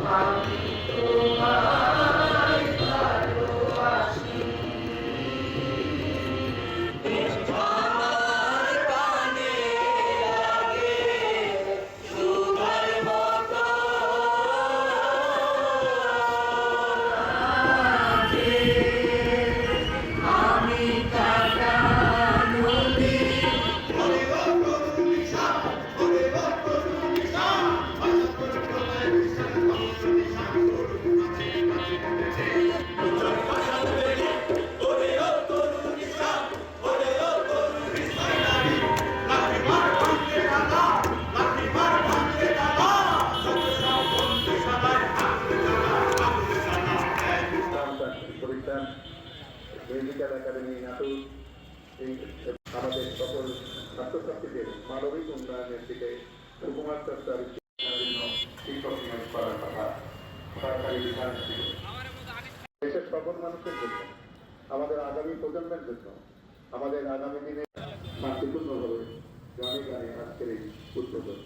啊！প্রতিষ্ঠান musical academy নাটক আমাদের সকল ছাত্রছাত্রীদের মানবিক উন্নয়নের দিকে সুকুমার চর্চার শিক্ষক নিয়োগ করার কথা সরকারি বিধান দেশের সকল মানুষের জন্য, আমাদের আগামী প্রজন্মের জন্য, আমাদের আগামী দিনে শান্তিপূর্ণভাবে গানে গানে আজকের এই উদ্বোধন